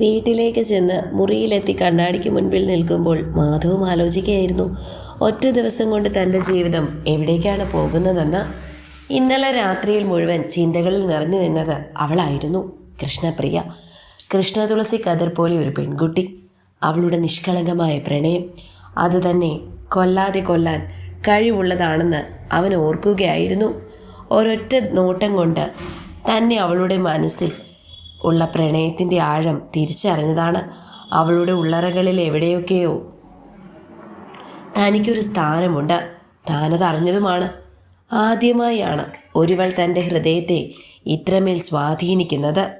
വീട്ടിലേക്ക് ചെന്ന് മുറിയിലെത്തി കണ്ണാടിക്ക് മുൻപിൽ നിൽക്കുമ്പോൾ മാധവും ആലോചിക്കുകയായിരുന്നു ഒറ്റ ദിവസം കൊണ്ട് തന്റെ ജീവിതം എവിടേക്കാണ് പോകുന്നതെന്ന്. ഇന്നലെ രാത്രിയിൽ മുഴുവൻ ചിന്തകളിൽ നിറഞ്ഞു നിന്നത് അവളായിരുന്നു കൃഷ്ണപ്രിയ. കൃഷ്ണ തുളസി കതിർ പോലെ ഒരു പെൺകുട്ടി അവളുടെ നിഷ്കളങ്കമായ പ്രണയം. അതുതന്നെ കൊല്ലാതെ കൊല്ലാൻ കഴിവുള്ളതാണെന്ന് അവൻ ഓർക്കുകയായിരുന്നു. ഒരൊറ്റ നോട്ടം കൊണ്ട് തന്നെ അവളുടെ മനസ്സിൽ ഉള്ള പ്രണയത്തിന്റെ ആഴം തിരിച്ചറിഞ്ഞതാണ് അവളുടെ ഉള്ളറകളിൽ എവിടെയൊക്കെയോ. തനിക്കൊരു സ്ഥാനമുണ്ട്. താനത് അറിഞ്ഞതുമാണ് ആദ്യമായാണ് ഒരുവൾ തന്റെ ഹൃദയത്തെ ഇത്രമേൽ സ്വാധീനിക്കുന്നത്.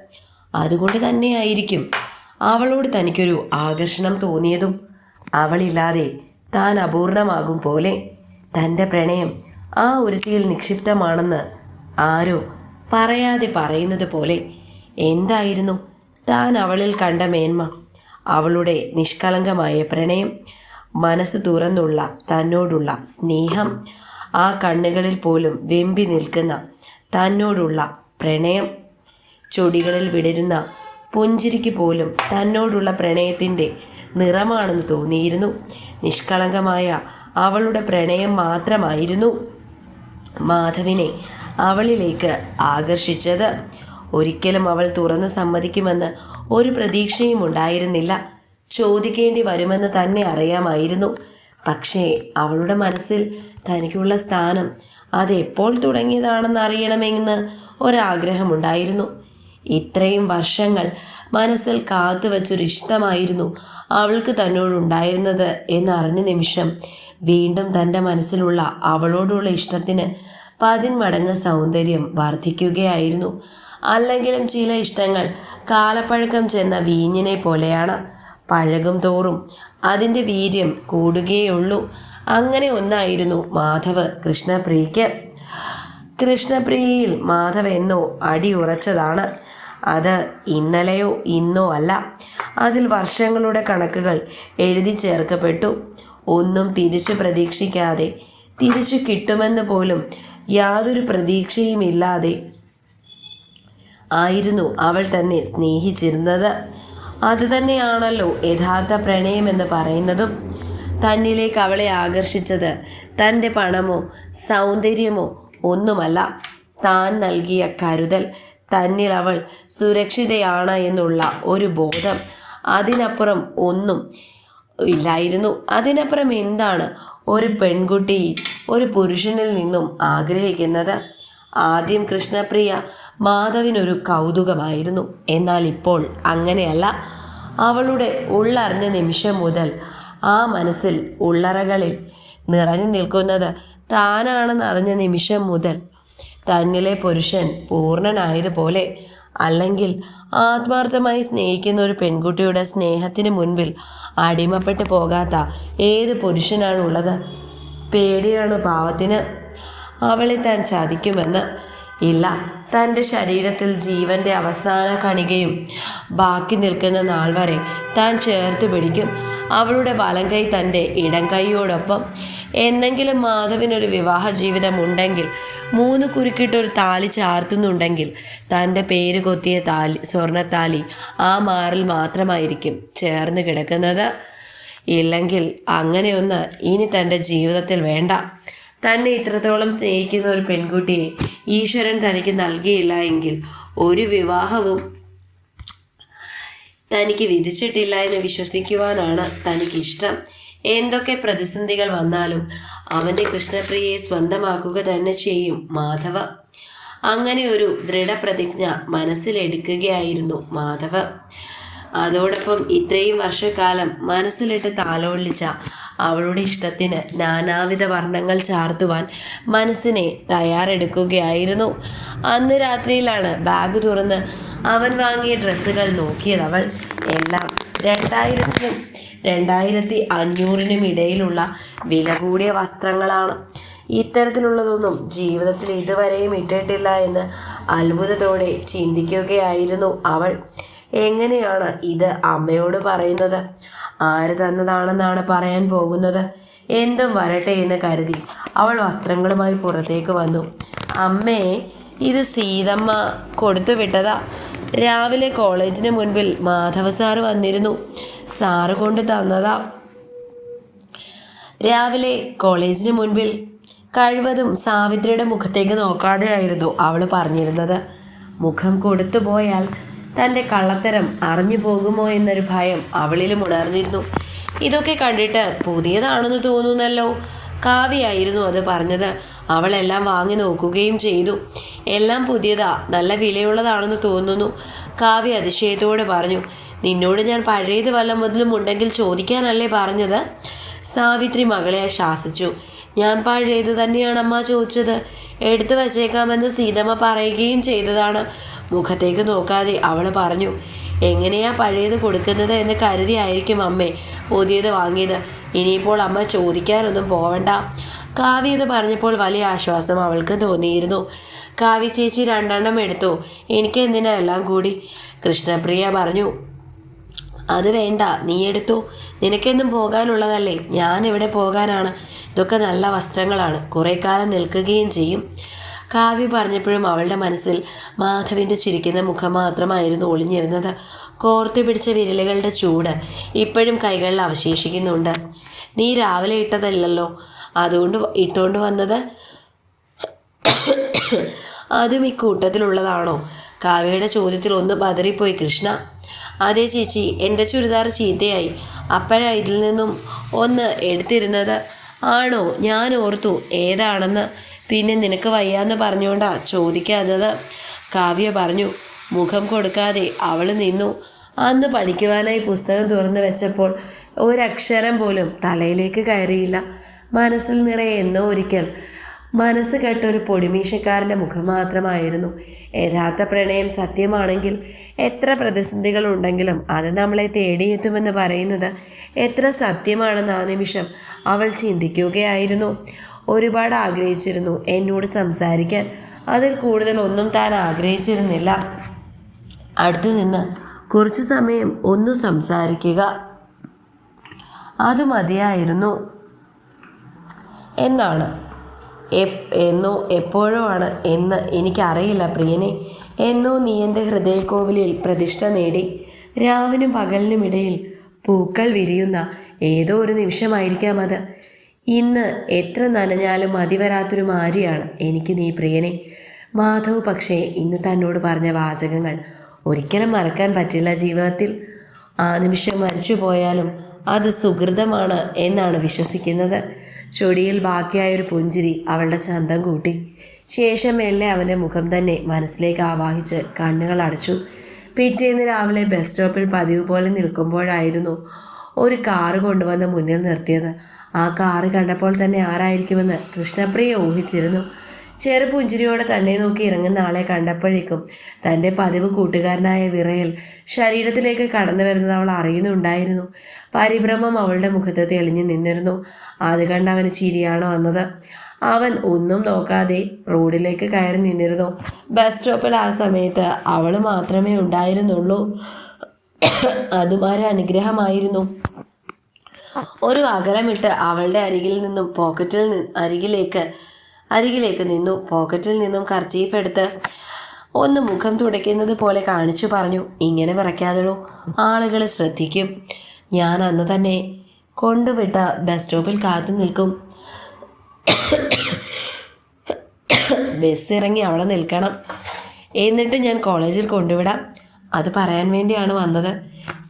അതുകൊണ്ട് തന്നെയായിരിക്കും അവളോട് തനിക്കൊരു ആകർഷണം തോന്നിയതും. അവളില്ലാതെ താൻ അപൂർണമാകും പോലെ തന്റെ പ്രണയം ആ ഒരുത്തിയിൽ നിക്ഷിപ്തമാണെന്ന് ആരോ പറയാതെ പറയുന്നത് പോലെ എന്തായിരുന്നു? താൻ അവളിൽ കണ്ട മേന്മ അവളുടെ നിഷ്കളങ്കമായ പ്രണയം മനസ്സ് തുറന്നുള്ള തന്നോടുള്ള സ്നേഹം ആ കണ്ണുകളിൽ പോലും വെമ്പി നിൽക്കുന്ന തന്നോടുള്ള പ്രണയം ചൊടികളിൽ വിടരുന്ന പുഞ്ചിരിക്ക് പോലും തന്നോടുള്ള പ്രണയത്തിന്റെ നിറമാണെന്ന് തോന്നിയിരുന്നു. നിഷ്കളങ്കമായ അവളുടെ പ്രണയം മാത്രമായിരുന്നു മാധവിനെ അവളിലേക്ക് ആകർഷിച്ചത്. ഒരിക്കലും അവൾ തുറന്നു സമ്മതിക്കുമെന്ന് ഒരു പ്രതീക്ഷയും ഉണ്ടായിരുന്നില്ല. ചോദിക്കേണ്ടി വരുമെന്ന് തന്നെ അറിയാമായിരുന്നു. പക്ഷേ അവളുടെ മനസ്സിൽ തനിക്കുള്ള സ്ഥാനം അതെപ്പോൾ തുടങ്ങിയതാണെന്ന് അറിയണമെന്ന് ഒരാഗ്രഹമുണ്ടായിരുന്നു. ഇത്രയും വർഷങ്ങൾ മനസ്സിൽ കാത്തുവച്ചൊരു ഇഷ്ടമായിരുന്നു അവൾക്ക് തന്നോടുണ്ടായിരുന്നത് എന്നറിഞ്ഞ നിമിഷം വീണ്ടും തന്റെ മനസ്സിലുള്ള അവളോടുള്ള ഇഷ്ടത്തിന് പതിന്മടങ്ങ് സൗന്ദര്യം വർദ്ധിക്കുകയായിരുന്നു. അല്ലെങ്കിലും ചില ഇഷ്ടങ്ങൾ കാലപ്പഴക്കം ചെന്ന വീഞ്ഞിനെ പോലെയാണ്. പഴകും തോറും അതിന്റെ വീര്യം കൂടുകയുള്ളൂ. അങ്ങനെ ഒന്നായിരുന്നു മാധവ് കൃഷ്ണപ്രിയയ്ക്ക്. കൃഷ്ണപ്രിയയിൽ മാധവ് എന്നോ അടിയുറച്ചതാണ് അത് ഇന്നലെയോ ഇന്നോ അല്ല. അതിൽ വർഷങ്ങളുടെ കണക്കുകൾ എഴുതി ചേർക്കപ്പെട്ടു. ഒന്നും തിരിച്ചു പ്രതീക്ഷിക്കാതെ തിരിച്ചു കിട്ടുമെന്ന് പോലും യാതൊരു പ്രതീക്ഷയുമില്ലാതെ ആയിരുന്നു അവൾ തന്നെ സ്നേഹിച്ചിരുന്നത്. അതുതന്നെയാണല്ലോ യഥാർത്ഥ പ്രണയമെന്ന് പറയുന്നതും. തന്നിലേക്ക് അവളെ ആകർഷിച്ചത് തന്റെ പണമോ സൗന്ദര്യമോ ഒന്നുമല്ല. താൻ നൽകിയ കരുതൽ തന്നിൽ അവൾ സുരക്ഷിതയാണ് എന്നുള്ള ഒരു ബോധം അതിനപ്പുറം ഒന്നും ഇല്ലായിരുന്നു. അതിനപ്പുറം എന്താണ് ഒരു പെൺകുട്ടി ഒരു പുരുഷനിൽ നിന്നും ആഗ്രഹിക്കുന്നത്? ആദ്യം കൃഷ്ണപ്രിയ മാധവിനൊരു കൗതുകമായിരുന്നു. എന്നാൽ ഇപ്പോൾ അങ്ങനെയല്ല. അവളുടെ ഉള്ളറിഞ്ഞ നിമിഷം മുതൽ ആ മനസ്സിൽ ഉള്ളറകളിൽ നിറഞ്ഞു നിൽക്കുന്നത് താനാണെന്ന് അറിഞ്ഞ നിമിഷം മുതൽ തന്നിലെ പുരുഷൻ പൂർണനായതുപോലെ അല്ലെങ്കിൽ ആത്മാർത്ഥമായി സ്നേഹിക്കുന്ന ഒരു പെൺകുട്ടിയുടെ സ്നേഹത്തിന് മുൻപിൽ അടിമപ്പെട്ടു പോകാത്ത ഏത് പുരുഷനാണുള്ളത്? പേടിയാണ് പാവത്തിന്. അവളെ താൻ ചതിക്കുമെന്ന്. ഇല്ല തന്റെ ശരീരത്തിൽ ജീവന്റെ അവസാന കണികയും ബാക്കി നിൽക്കുന്ന നാൾ വരെ താൻ ചേർത്ത് പിടിക്കും. അവളുടെ വലം കൈ തന്റെ ഇടം കൈയോടൊപ്പം. എന്നെങ്കിലും മാധവിനൊരു വിവാഹ ജീവിതം ഉണ്ടെങ്കിൽ മൂന്ന് കുരുക്കിട്ടൊരു താലി ചാർത്തുന്നുണ്ടെങ്കിൽ തന്റെ പേര് കൊത്തിയ താലി സ്വർണത്താലി ആ മാറിൽ മാത്രമായിരിക്കും ചേർന്ന് കിടക്കുന്നത്. ഇല്ലെങ്കിൽ അങ്ങനെയൊന്ന് ഇനി തന്റെ ജീവിതത്തിൽ വേണ്ട. തന്നെ ഇത്രത്തോളം സ്നേഹിക്കുന്ന ഒരു പെൺകുട്ടിയെ ഈശ്വരൻ തനിക്ക് നൽകിയില്ല എങ്കിൽ ഒരു വിവാഹവും തനിക്ക് വിധിച്ചിട്ടില്ല എന്ന് വിശ്വസിക്കുവാനാണ് തനിക്കിഷ്ടം. എന്തൊക്കെ പ്രതിസന്ധികൾ വന്നാലും അവന്റെ കൃഷ്ണപ്രിയയെ സ്വന്തമാക്കുക തന്നെ ചെയ്യും മാധവ. അങ്ങനെ ഒരു ദൃഢപ്രതിജ്ഞ മനസ്സിലെടുക്കുകയായിരുന്നു മാധവ. അതോടൊപ്പം ഇത്രയും വർഷക്കാലം മനസ്സിലിട്ട് താലോലിച്ച അവളുടെ ഇഷ്ടത്തിന് നാനാവിധ വർണങ്ങൾ ചാർത്തുവാൻ മനസ്സിനെ തയ്യാറെടുക്കുകയായിരുന്നു. അന്ന് രാത്രിയിലാണ് ബാഗ് തുറന്ന് അവൻ വാങ്ങിയ ഡ്രസ്സുകൾ നോക്കിയത് അവൾ. എല്ലാം രണ്ടായിരത്തിനും രണ്ടായിരത്തി അഞ്ഞൂറിനും ഇടയിലുള്ള വില കൂടിയ വസ്ത്രങ്ങളാണ്. ഇത്തരത്തിലുള്ളതൊന്നും ജീവിതത്തിൽ ഇതുവരെയും ഇട്ടിട്ടില്ല എന്ന് അത്ഭുതത്തോടെ ചിന്തിക്കുകയായിരുന്നു അവൾ. എങ്ങനെയാണ് ഇത് അമ്മയോട് പറയുന്നത്? ആര് തന്നതാണെന്നാണ് പറയാൻ പോകുന്നത്? എന്തും വരട്ടെ എന്ന് കരുതി അവൾ വസ്ത്രങ്ങളുമായി പുറത്തേക്ക് വന്നു. അമ്മേ ഇത് സീതമ്മ കൊടുത്തു വിട്ടതാ. രാവിലെ കോളേജിന് മുൻപിൽ മാധവ സാറ് വന്നിരുന്നു. സാറ് കൊണ്ട് തന്നതാ. രാവിലെ കോളേജിന് മുൻപിൽ കഴിവതും സാവിത്രിയുടെ മുഖത്തേക്ക് നോക്കാതെയായിരുന്നു അവൾ പറഞ്ഞിരുന്നത്. മുഖം കൊടുത്തു പോയാൽ തന്റെ കള്ളത്തരം അറിഞ്ഞു പോകുമോ എന്നൊരു ഭയം അവളിലും ഉണർന്നിരുന്നു. ഇതൊക്കെ കണ്ടിട്ട് പുതിയതാണെന്ന് തോന്നുന്നല്ലോ. കാവ്യായിരുന്നു അത് പറഞ്ഞത്. അവളെല്ലാം വാങ്ങി നോക്കുകയും ചെയ്തു. എല്ലാം പുതിയതാ നല്ല വിലയുള്ളതാണെന്ന് തോന്നുന്നു. കാവ്യ അതിശയത്തോടെ പറഞ്ഞു നിന്നോട് ഞാൻ പഴയത് വല്ല മുതലും ഉണ്ടെങ്കിൽ ചോദിക്കാനല്ലേ പറഞ്ഞത്? സാവിത്രി മകളെ ശാസിച്ചു ഞാൻ പഴയത് തന്നെയാണ് അമ്മ ചോദിച്ചത്. എടുത്തു വച്ചേക്കാമെന്ന് സീതമ്മ പറയുകയും ചെയ്തതാണ്. മുഖത്തേക്ക് നോക്കാതെ അവൾ പറഞ്ഞു എങ്ങനെയാ പഴയത് കൊടുക്കുന്നത് എന്ന് കരുതിയായിരിക്കും അമ്മേ പുതിയത് വാങ്ങിയത്. ഇനിയിപ്പോൾ അമ്മ ചോദിക്കാനൊന്നും പോവണ്ട. കാവ്യ ഇത് പറഞ്ഞപ്പോൾ വലിയ ആശ്വാസം അവൾക്ക് തോന്നിയിരുന്നു. കാവ്യ ചേച്ചി രണ്ടെണ്ണം എടുത്തു. എനിക്ക് എന്തിനാ എല്ലാം കൂടി? കൃഷ്ണപ്രിയ പറഞ്ഞു അത് വേണ്ട. നീ എടുത്തു. നിനക്കെന്നും പോകാനുള്ളതല്ലേ. ഞാൻ ഇവിടെ പോകാനാണ്. ഇതൊക്കെ നല്ല വസ്ത്രങ്ങളാണ്. കുറേ കാലം നിൽക്കുകയും ചെയ്യും. കാവ്യ പറഞ്ഞപ്പോഴും അവളുടെ മനസ്സിൽ മാധവിന്റെ ചിരിക്കുന്ന മുഖം മാത്രമായിരുന്നു ഒളിഞ്ഞിരുന്നത്. കോർത്തു പിടിച്ച വിരലുകളുടെ ചൂട് ഇപ്പോഴും കൈകളിൽ അവശേഷിക്കുന്നുണ്ട്. നീ രാവിലെ ഇട്ടതല്ലല്ലോ? അതുകൊണ്ട് ഇട്ടുകൊണ്ട് വന്നത്? അതും ഈ കൂട്ടത്തിലുള്ളതാണോ? കാവ്യയുടെ ചോദ്യത്തിൽ ഒന്ന് പതറിപ്പോയി കൃഷ്ണ. അതേ ചേച്ചി എന്റെ ചുരിദാർ ചീത്തയായി. അപ്പോഴാ ഇതിൽ നിന്നും ഒന്ന് എടുത്തിരുന്നത്? ആണോ? ഞാൻ ഓർത്തു. ഏതാണെന്ന് പിന്നെ നിനക്ക് വയ്യാന്ന് പറഞ്ഞുകൊണ്ടാ ചോദിക്കാത്തത് കാവ്യ പറഞ്ഞു മുഖം കൊടുക്കാതെ അവൾ നിന്നു. അന്ന് പഠിക്കുവാനായി പുസ്തകം തുറന്നു വെച്ചപ്പോൾ ഒരക്ഷരം പോലും തലയിലേക്ക് കയറിയില്ല. മനസ്സിൽ നിറയെ എന്നോ ഒരിക്കൽ മനസ്സ് കെട്ട ഒരു പൊടിമീശക്കാരന്റെ മുഖം മാത്രമായിരുന്നു. യഥാർത്ഥ പ്രണയം സത്യമാണെങ്കിൽ എത്ര പ്രതിസന്ധികൾ ഉണ്ടെങ്കിലും അത് നമ്മളെ തേടിയെത്തുമെന്ന് പറയുന്നത് എത്ര സത്യമാണെന്ന് ആ നിമിഷം അവൾ ചിന്തിക്കുകയായിരുന്നു. ഒരുപാട് ആഗ്രഹിച്ചിരുന്നു എന്നോട് സംസാരിക്കാൻ. അതിൽ കൂടുതൽ ഒന്നും താൻ ആഗ്രഹിച്ചിരുന്നില്ല. അടുത്തു നിന്ന് കുറച്ചു സമയം ഒന്ന് സംസാരിക്കുക. അത് മതിയായിരുന്നു. എന്നാണ്? എന്നോ എപ്പോഴോ ആണ് എന്ന് എനിക്കറിയില്ല പ്രിയനെ. എന്നോ നീ എന്റെ ഹൃദയക്കോവിലിൽ പ്രതിഷ്ഠ നേടി. രാവിനും പകലിനും ഇടയിൽ പൂക്കൾ വിരിയുന്ന ഏതോ ഒരു നിമിഷമായിരിക്കാം അത്. ഇന്ന് എത്ര നനഞ്ഞാലും മതി വരാത്തൊരു മാരിയാണ് എനിക്ക് നീ പ്രിയനെ. മാധവ് പക്ഷേ ഇന്ന് തന്നോട് പറഞ്ഞ വാചകങ്ങൾ ഒരിക്കലും മറക്കാൻ പറ്റില്ല ജീവിതത്തിൽ. ആ നിമിഷം മരിച്ചു പോയാലും അത് സുഹൃതമാണ് എന്നാണ് വിശ്വസിക്കുന്നത്. ചൊടിയിൽ ബാക്കിയായൊരു പുഞ്ചിരി അവളുടെ ചന്തം കൂട്ടി. ശേഷം മെല്ലെ അവന്റെ മുഖം തന്നെ മനസ്സിലേക്ക് ആവാഹിച്ച് കണ്ണുകൾ അടച്ചു. പിറ്റേന്ന് രാവിലെ ബസ് സ്റ്റോപ്പിൽ പതിവ് പോലെ നിൽക്കുമ്പോഴായിരുന്നു ഒരു കാറ് കൊണ്ടുവന്ന് മുന്നിൽ നിർത്തിയത്. ആ കാറ് കണ്ടപ്പോൾ തന്നെ ആരായിരിക്കുമെന്ന് കൃഷ്ണപ്രിയ ഊഹിച്ചിരുന്നു. ചെറുപുഞ്ചിരിയോടെ തന്നെ നോക്കി ഇറങ്ങുന്ന ആളെ കണ്ടപ്പോഴേക്കും തന്റെ പതിവ് കൂട്ടുകാരനായ വിറയൽ ശരീരത്തിലേക്ക് കടന്നു വരുന്നത് അവൾ അറിയുന്നുണ്ടായിരുന്നു. പരിഭ്രമം അവളുടെ മുഖത്ത് തെളിഞ്ഞു നിന്നിരുന്നു. അത് കണ്ട് അവന് ചിരിയാണ് വന്നത്. അവൻ ഒന്നും നോക്കാതെ റോഡിലേക്ക് കയറി നിന്നിരുന്നു. ബസ് സ്റ്റോപ്പിൽ ആ സമയത്ത് അവൾ മാത്രമേ ഉണ്ടായിരുന്നുള്ളൂ. അതുമാരെ അനുഗ്രഹമായിരുന്നു. ഒരു അകലമിട്ട് അവളുടെ അരികിൽ നിന്നും പോക്കറ്റിൽ അരികിലേക്ക് അരികിലേക്ക് നിന്നു. പോക്കറ്റിൽ നിന്നും കർച്ചീഫ് എടുത്ത് ഒന്ന് മുഖം തുടയ്ക്കുന്നത് പോലെ കാണിച്ചു പറഞ്ഞു. ഇങ്ങനെ വിറയ്ക്കാതെടോ. ആളുകൾ ശ്രദ്ധിക്കും. ഞാൻ അന്ന് തന്നെ കൊണ്ടുവിട്ട ബസ് സ്റ്റോപ്പിൽ കാത്തു നിൽക്കും. ബസ് ഇറങ്ങി അവിടെ നിൽക്കണം. എന്നിട്ട് ഞാൻ കോളേജിൽ കൊണ്ടുവിടാം. അത് പറയാൻ വേണ്ടിയാണ് വന്നത്.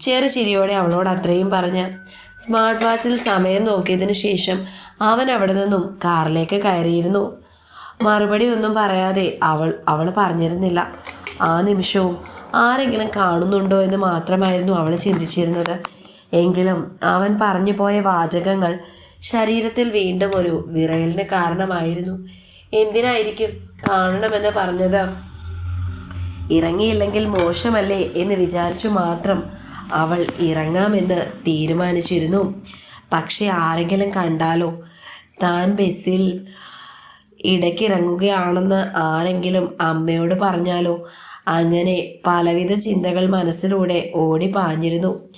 ചെറു ചിരിയോടെ അവളോട് അത്രയും പറഞ്ഞ് സ്മാർട്ട് വാച്ചിൽ സമയം നോക്കിയതിന് ശേഷം അവൻ അവിടെ നിന്നും കാറിലേക്ക് കയറിയിരുന്നു. മറുപടി ഒന്നും പറയാതെ അവൾ അവൾ പറഞ്ഞിരുന്നില്ല. ആ നിമിഷവും ആരെങ്കിലും കാണുന്നുണ്ടോ എന്ന് മാത്രമായിരുന്നു അവൾ ചിന്തിച്ചിരുന്നത്. എങ്കിലും അവൻ പറഞ്ഞു പോയ വാചകങ്ങൾ ശരീരത്തിൽ വീണ്ടും ഒരു വിറയലിന് കാരണമായിരുന്നു. എന്തിനായിരിക്കും കാണണമെന്ന് പറഞ്ഞത്? ഇറങ്ങിയില്ലെങ്കിൽ മോശമല്ലേ എന്ന് വിചാരിച്ചു മാത്രം അവൾ ഇറങ്ങാമെന്ന് തീരുമാനിച്ചിരുന്നു. പക്ഷേ ആരെങ്കിലും കണ്ടാലോ? താൻ ബസ്സിൽ ഇടയ്ക്കിറങ്ങുകയാണെന്ന് ആരെങ്കിലും അമ്മയോട് പറഞ്ഞാലോ? അങ്ങനെ പലവിധ ചിന്തകൾ മനസ്സിലൂടെ ഓടി പാഞ്ഞിരുന്നു.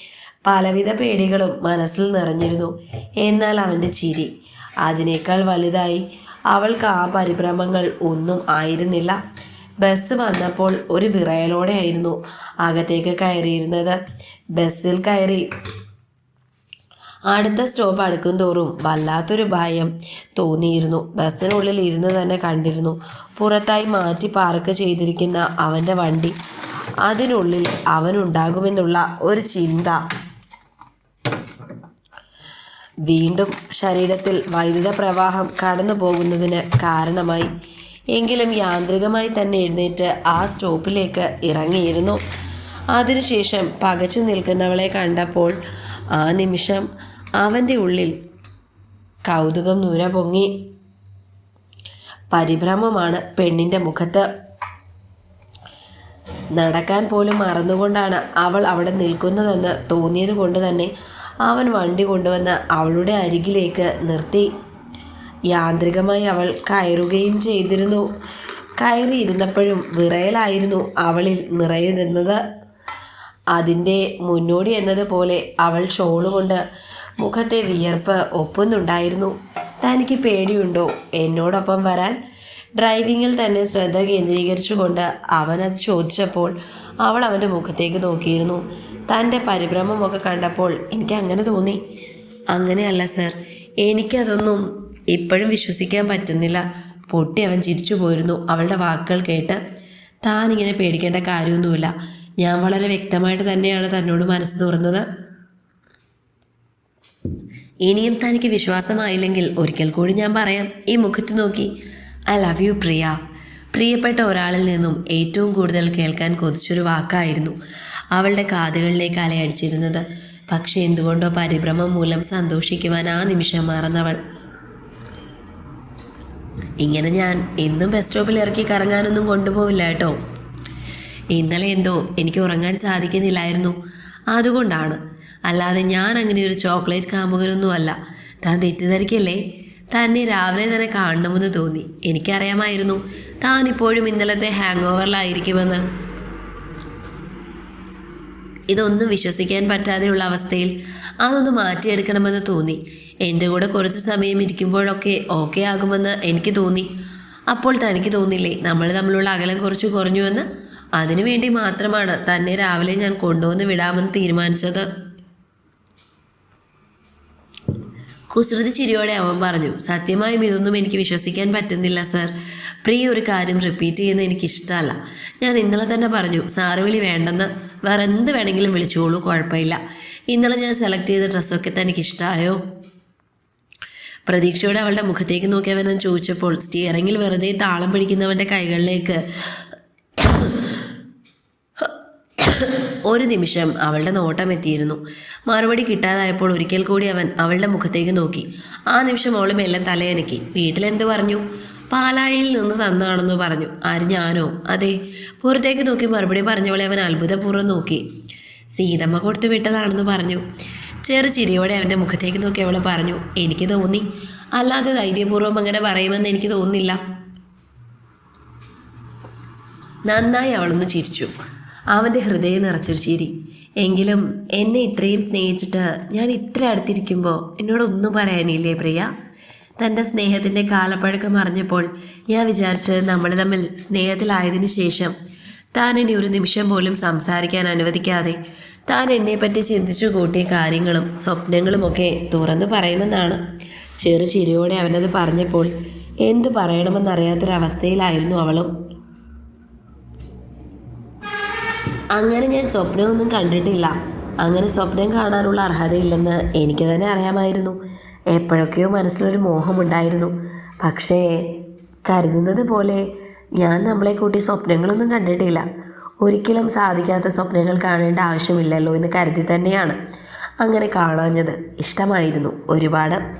പലവിധ പേടികളും മനസ്സിൽ നിറഞ്ഞിരുന്നു. എന്നാൽ അവന്റെ ചിരി അതിനേക്കാൾ വലുതായി. അവൾക്ക് ആ പരിഭ്രമങ്ങൾ ഒന്നും ആയിരുന്നില്ല. ബസ് വന്നപ്പോൾ ഒരു വിറയലോടെയായിരുന്നു അകത്തേക്ക് കയറിയിരുന്നത്. ബസ്സിൽ കയറി. അടുത്ത സ്റ്റോപ്പ് അടുക്കും തോറും വല്ലാത്തൊരു ഭയം തോന്നിയിരുന്നു. ബസ്സിനുള്ളിൽ ഇരുന്ന് തന്നെ കണ്ടിരുന്നു. പുറത്തായി മാറ്റി പാർക്ക് ചെയ്തിരിക്കുന്ന അവന്റെ വണ്ടി. അതിനുള്ളിൽ അവനുണ്ടാകുമെന്നുള്ള ഒരു ചിന്ത. വീണ്ടും ശരീരത്തിൽ വൈദ്യുത പ്രവാഹം കടന്നു പോകുന്നതിന് കാരണമായി. എങ്കിലും യാന്ത്രികമായി തന്നെ എഴുന്നേറ്റ് ആ സ്റ്റോപ്പിലേക്ക് ഇറങ്ങിയിരുന്നു. അതിനുശേഷം പകച്ചു നിൽക്കുന്നവളെ കണ്ടപ്പോൾ ആ നിമിഷം അവന്റെ ഉള്ളിൽ കൗതുകം നൂര പൊങ്ങി. പരിഭ്രമമാണ് പെണ്ണിന്റെ മുഖത്ത്. നടക്കാൻ പോലും മറന്നുകൊണ്ടാണ് അവൾ അവിടെ നിൽക്കുന്നതെന്ന് തോന്നിയത് കൊണ്ട് തന്നെ അവൻ വണ്ടി കൊണ്ടുവന്ന് അവളുടെ അരികിലേക്ക് നിർത്തി. യാന്ത്രികമായി അവൾ കയറുകയും ചെയ്തിരുന്നു. കയറിയിരുന്നപ്പോഴും വിറയലായിരുന്നു അവളിൽ നിറയുന്നത് അതിന്റെ മുന്നോടി എന്നതുപോലെ അവൾ ഷോൾ കൊണ്ട് മുഖത്തെ വിയർപ്പ് ഒപ്പുന്നുണ്ടായിരുന്നു. തനിക്ക് പേടിയുണ്ടോ? എന്നോടൊപ്പം വരാൻ ഡ്രൈവിങ്ങിൽ തന്നെ ശ്രദ്ധ കേന്ദ്രീകരിച്ചുകൊണ്ട് അവനത് ചോദിച്ചപ്പോൾ അവൾ അവന്റെ മുഖത്തേക്ക് നോക്കിയിരുന്നു. തന്റെ പരിഭ്രമമൊക്കെ കണ്ടപ്പോൾ എനിക്ക് അങ്ങനെ തോന്നി. അങ്ങനെയല്ല സർ എനിക്കതൊന്നും ഇപ്പോഴും വിശ്വസിക്കാൻ പറ്റുന്നില്ല. പൊട്ടി അവൻ ചിരിച്ചു പോയിരുന്നു അവളുടെ വാക്കുകൾ കേട്ട് താനിങ്ങനെ പേടിക്കേണ്ട കാര്യമൊന്നുമില്ല. ഞാൻ വളരെ വ്യക്തമായിട്ട് തന്നെയാണ് തന്നോട് മനസ്സ് തുറന്നത്. ഇനിയും തനിക്ക് വിശ്വാസമായില്ലെങ്കിൽ ഒരിക്കൽ കൂടി ഞാൻ പറയാം. ഈ മുഖത്ത് നോക്കി. I love you Priya. പ്രിയപ്പെട്ട ഒരാളിൽ നിന്നും ഏറ്റവും കൂടുതൽ കേൾക്കാൻ കൊതിച്ചൊരു വാക്കായിരുന്നു അവളുടെ കാതുകളിലേക്ക് അലയടിച്ചിരുന്നത് പക്ഷെ എന്തുകൊണ്ടോ പരിഭ്രമം മൂലം സന്തോഷിക്കുവാൻ ആ നിമിഷം മറന്നവൾ. ഇങ്ങനെ ഞാൻ എന്നും ബസ് സ്റ്റോപ്പിൽ ഇറക്കി കറങ്ങാനൊന്നും കൊണ്ടുപോവില്ല കേട്ടോ. ഇന്നലെ എന്തോ എനിക്ക് ഉറങ്ങാൻ സാധിക്കുന്നില്ലായിരുന്നു. അതുകൊണ്ടാണ്. അല്ലാതെ ഞാൻ അങ്ങനെ ഒരു ചോക്ലേറ്റ് കാമുകനൊന്നും അല്ല താൻ തെറ്റിദ്ധരിക്കല്ലേ? തന്നെ രാവിലെ തന്നെ കാണണമെന്ന് തോന്നി. എനിക്കറിയാമായിരുന്നു. താൻ ഇപ്പോഴും ഇന്നലത്തെ ഹാങ് ഓവറിലായിരിക്കുമെന്ന് ഇതൊന്നും വിശ്വസിക്കാൻ പറ്റാതെയുള്ള അവസ്ഥയിൽ അതൊന്ന് മാറ്റിയെടുക്കണമെന്ന് തോന്നി. എന്റെ കൂടെ കുറച്ച് സമയം ഇരിക്കുമ്പോഴൊക്കെ ഓക്കെ ആകുമെന്ന് എനിക്ക് തോന്നി. അപ്പോൾ തനിക്ക് തോന്നില്ലേ നമ്മൾ തമ്മിലുള്ള അകലം കുറച്ച് കുറഞ്ഞുവെന്ന്? അതിനു വേണ്ടി മാത്രമാണ് തന്നെ രാവിലെ ഞാൻ കൊണ്ടുവന്ന് വിടാമെന്ന് തീരുമാനിച്ചത്. കുസൃതി ചിരിയോടെ അവൻ പറഞ്ഞു സത്യമായും ഇതൊന്നും എനിക്ക് വിശ്വസിക്കാൻ പറ്റുന്നില്ല സർ. പ്രിയ ഒരു കാര്യം റിപ്പീറ്റ് ചെയ്യുന്ന എനിക്കിഷ്ടമല്ല. ഞാൻ ഇന്നലെ തന്നെ പറഞ്ഞു സാറ് വിളി വേണ്ടെന്ന്. വേറെ എന്ത് വേണമെങ്കിലും വിളിച്ചോളൂ കുഴപ്പമില്ല. ഇന്നലെ ഞാൻ സെലക്ട് ചെയ്ത ഡ്രസ്സൊക്കെ തനിക്ക് ഇഷ്ടമായോ പ്രതീക്ഷയോടെ അവളുടെ മുഖത്തേക്ക് നോക്കി ചോദിച്ചപ്പോൾ സ്റ്റിയറിങ്ങിൽ വെറുതെ താളം പിടിക്കുന്നവന്റെ കൈകളിലേക്ക് ഒരു നിമിഷം അവളുടെ നോട്ടം എത്തിയിരുന്നു. മറുപടി കിട്ടാതായപ്പോൾ ഒരിക്കൽ കൂടി അവൻ അവളുടെ മുഖത്തേക്ക് നോക്കി. ആ നിമിഷം അവൾ എല്ലാം തലയനക്കി. വീട്ടിലെന്ത് പറഞ്ഞു? പാലാഴിയിൽ നിന്ന് തന്നാണെന്ന് പറഞ്ഞു. ആര് ഞാനോ? അതെ. പുറത്തേക്ക് നോക്കി മറുപടി പറഞ്ഞവളെ അവൻ അത്ഭുതപൂർവം നോക്കി. സീതമ്മ കൊടുത്തു വിട്ടതാണെന്ന് പറഞ്ഞു. ചെറു ചിരിയോടെ അവന്റെ മുഖത്തേക്ക് നോക്കി അവൾ പറഞ്ഞു. എനിക്ക് തോന്നി. അല്ലാതെ ധൈര്യപൂർവം അങ്ങനെ പറയുമെന്ന് എനിക്ക് തോന്നുന്നില്ല. നന്നായി അവളൊന്ന് ചിരിച്ചു. അവന്റെ ഹൃദയം നിറച്ചൊരു ചിരി. എങ്കിലും എന്നെ ഇത്രയും സ്നേഹിച്ചിട്ട് ഞാൻ ഇത്ര അടുത്തിരിക്കുമ്പോൾ എന്നോടൊന്നും പറയാനില്ലേ പ്രിയ? തന്റെ സ്നേഹത്തിന്റെ കാലപ്പഴക്കം അറിഞ്ഞപ്പോൾ ഞാൻ വിചാരിച്ചത് നമ്മൾ തമ്മിൽ സ്നേഹത്തിലായതിനു ശേഷം താൻ ഇനി ഒരു നിമിഷം പോലും സംസാരിക്കാൻ അനുവദിക്കാതെ താൻ എന്നെപ്പറ്റി ചിന്തിച്ചു കൂട്ടിയ കാര്യങ്ങളും സ്വപ്നങ്ങളുമൊക്കെ തുറന്നു പറയുമെന്നാണ്. ചെറു ചിരിയോടെ അവനത് പറഞ്ഞപ്പോൾ എന്തു പറയണമെന്നറിയാത്തൊരവസ്ഥയിലായിരുന്നു അവളും. അങ്ങനെ ഞാൻ സ്വപ്നമൊന്നും കണ്ടിട്ടില്ല. അങ്ങനെ സ്വപ്നം കാണാനുള്ള അർഹതയില്ലെന്ന് എനിക്ക് തന്നെ അറിയാമായിരുന്നു. എപ്പോഴൊക്കെയോ മനസ്സിലൊരു മോഹമുണ്ടായിരുന്നു. പക്ഷേ കരുതുന്നത് പോലെ ഞാൻ നമ്മളെ കൂട്ടി സ്വപ്നങ്ങളൊന്നും കണ്ടിട്ടില്ല. ഒരിക്കലും സാധിക്കാത്ത സ്വപ്നങ്ങൾ കാണേണ്ട ആവശ്യമില്ലല്ലോ എന്ന് കരുതി തന്നെയാണ് അങ്ങനെ കാണാഞ്ഞത്. ഇഷ്ടമായിരുന്നു ഒരുപാട്.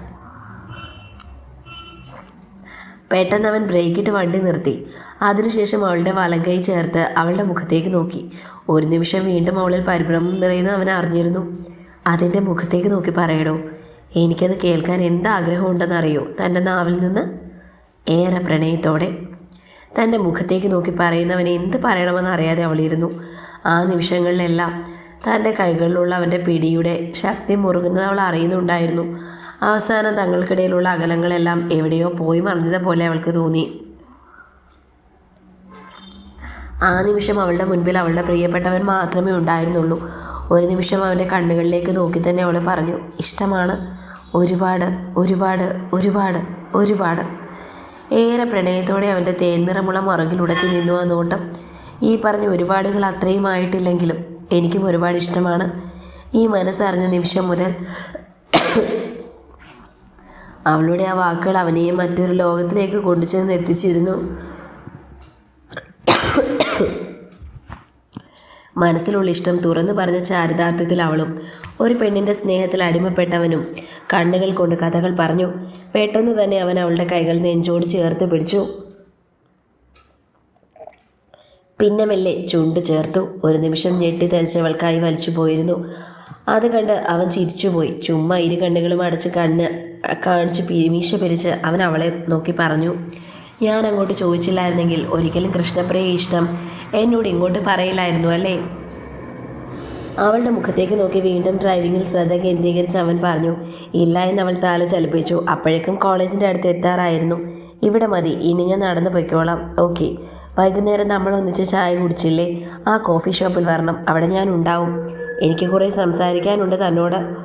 പെട്ടെന്ന് അവൻ ബ്രേക്കിട്ട് വണ്ടി നിർത്തി. അതിനുശേഷം അവളുടെ വലം കൈ ചേർത്ത് അവളുടെ മുഖത്തേക്ക് നോക്കി. ഒരു നിമിഷം വീണ്ടും അവളിൽ പരിഭ്രമം നിറയുന്ന അവൻ അറിഞ്ഞിരുന്നു. അതിന്റെ മുഖത്തേക്ക് നോക്കി പറയടോ എനിക്കത് കേൾക്കാൻ എന്താഗ്രഹമുണ്ടെന്നറിയോ? തന്റെ നാവിൽ നിന്ന് ഏറെ പ്രണയത്തോടെ. തന്റെ മുഖത്തേക്ക് നോക്കി പറയുന്നവൻ എന്ത് പറയണമെന്ന് അറിയാതെ അവളിരുന്നു. ആ നിമിഷങ്ങളിലെല്ലാം തന്റെ കൈകളിലുള്ള അവന്റെ പിടിയുടെ ശക്തി മുറുകുന്നത് അവൾ അറിയുന്നുണ്ടായിരുന്നു. അവസാനം തങ്ങൾക്കിടയിലുള്ള അകലങ്ങളെല്ലാം എവിടെയോ പോയി മറിഞ്ഞത് പോലെ അവൾക്ക് തോന്നി. ആ നിമിഷം അവളുടെ മുൻപിൽ അവളുടെ പ്രിയപ്പെട്ടവൻ മാത്രമേ ഉണ്ടായിരുന്നുള്ളൂ. ഒരു നിമിഷം അവന്റെ കണ്ണുകളിലേക്ക് നോക്കി തന്നെ അവൾ പറഞ്ഞു ഇഷ്ടമാണ്. ഒരുപാട് ഒരുപാട് ഒരുപാട് ഒരുപാട്. ഏറെ പ്രണയത്തോടെ അവന്റെ തേൻനിറമുള്ള മറുകിലുടക്കി നിന്നു ആ നോട്ടം. ഈ പറഞ്ഞ ഒരുപാടുകൾ അത്രയും ആയിട്ടില്ലെങ്കിലും എനിക്കും ഒരുപാട് ഇഷ്ടമാണ്. ഈ മനസ്സറിഞ്ഞ നിമിഷം മുതൽ അവളുടെ ആ വാക്കുകൾ അവനെയും മറ്റൊരു ലോകത്തിലേക്ക് കൊണ്ടുചെന്ന് എത്തിച്ചിരുന്നു. മനസ്സിലുള്ള ഇഷ്ടം തുറന്നു പറഞ്ഞ ചാരിതാർത്ഥ്യത്തിൽ അവളും ഒരു പെണ്ണിന്റെ സ്നേഹത്തിൽ അടിമപ്പെട്ടവനും കണ്ണുകൾ കൊണ്ട് കഥകൾ പറഞ്ഞു. പെട്ടെന്ന് തന്നെ അവൻ അവളുടെ കൈകൾ നെഞ്ചോട് ചേർത്ത് പിടിച്ചു. പിന്നെ മെല്ലെ ചുണ്ട് ചേർത്തു. ഒരു നിമിഷം ഞെട്ടിത്തരിച്ചവൾ കൈ വലിച്ചു പോയിരുന്നു. അത് കണ്ട് അവൻ ചിരിച്ചുപോയി. ചുമ്മാ ഇരു കണ്ണുകളും അടച്ച് കണ്ണ് കാണിച്ച് പിരിമീശ പിരിച്ച് അവൻ അവളെ നോക്കി പറഞ്ഞു. ഞാൻ അങ്ങോട്ട് ചോദിച്ചില്ലായിരുന്നെങ്കിൽ ഒരിക്കലും കൃഷ്ണപ്രിയ ഇഷ്ടം എന്നോട് ഇങ്ങോട്ട് പറയില്ലായിരുന്നു അല്ലേ? അവളുടെ മുഖത്തേക്ക് നോക്കി വീണ്ടും ഡ്രൈവിങ്ങിൽ ശ്രദ്ധ കേന്ദ്രീകരിച്ച് അവൻ പറഞ്ഞു ഇല്ല എന്ന് അവൾ താൽ ചലിപ്പിച്ചു. അപ്പോഴേക്കും കോളേജിന്റെ അടുത്ത് എത്താറായിരുന്നു. ഇവിടെ മതി ഇനി ഞാൻ നടന്നു പൊയ്ക്കോളാം. ഓക്കെ. വൈകുന്നേരം നമ്മൾ ഒന്നിച്ച് ചായ കുടിച്ചില്ലേ? ആ കോഫി ഷോപ്പിൽ വരണം. അവിടെ ഞാൻ ഉണ്ടാവും. എനിക്ക് കുറേ സംസാരിക്കാനുണ്ട് തന്നോട്.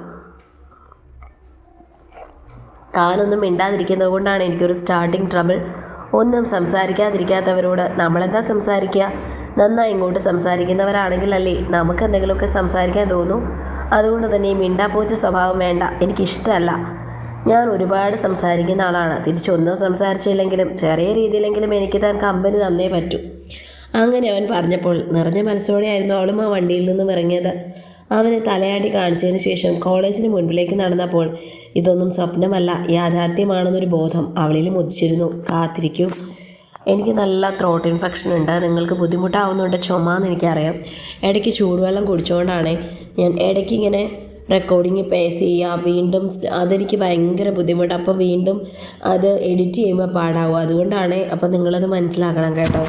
താനൊന്നും മിണ്ടാതിരിക്കുന്നത് കൊണ്ടാണ് എനിക്കൊരു സ്റ്റാർട്ടിങ് ട്രബിൾ ഒന്നും സംസാരിക്കാതിരിക്കാത്തവരോട് നമ്മളെന്താ സംസാരിക്കുക? നന്നായി ഇങ്ങോട്ട് സംസാരിക്കുന്നവരാണെങ്കിലല്ലേ നമുക്ക് എന്തെങ്കിലുമൊക്കെ സംസാരിക്കാൻ തോന്നൂ? അതുകൊണ്ട് തന്നെ ഈ മിണ്ടാപ്പോച്ച സ്വഭാവം വേണ്ട. എനിക്കിഷ്ടമല്ല. ഞാൻ ഒരുപാട് സംസാരിക്കുന്ന ആളാണ്. തിരിച്ചൊന്നും സംസാരിച്ചില്ലെങ്കിലും ചെറിയ രീതിയിലെങ്കിലും എനിക്ക് താൻ കമ്പനി തന്നേ പറ്റൂ. അങ്ങനെ അവൻ പറഞ്ഞപ്പോൾ നിറഞ്ഞ മനസ്സോടെയായിരുന്നു അവളും ആ വണ്ടിയിൽ നിന്നും ഇറങ്ങിയത്. അവനെ തലയാട്ടി കാണിച്ചതിന് ശേഷം കോളേജിന് മുൻപിലേക്ക് നടന്നപ്പോൾ ഇതൊന്നും സ്വപ്നമല്ല യാഥാർത്ഥ്യമാണെന്നൊരു ബോധം അവളിലും ഉദിച്ചിരുന്നു. കാത്തിരിക്കൂ. എനിക്ക് നല്ല ത്രോട്ട് ഇൻഫെക്ഷൻ ഉണ്ട്. നിങ്ങൾക്ക് ബുദ്ധിമുട്ടാവുന്നുണ്ട്. ചുമ എന്ന് എനിക്കറിയാം. ഇടയ്ക്ക് ചൂടുവെള്ളം കുടിച്ചുകൊണ്ടാണ് ഞാൻ ഇടയ്ക്ക് ഇങ്ങനെ റെക്കോർഡിങ് പേസ് ചെയ്യുക വീണ്ടും അതെനിക്ക് ഭയങ്കര ബുദ്ധിമുട്ട്. അപ്പോൾ വീണ്ടും അത് എഡിറ്റ് ചെയ്യുമ്പോൾ പാടാവും. അതുകൊണ്ടാണ് അപ്പോൾ നിങ്ങളത് മനസ്സിലാക്കണം കേട്ടോ.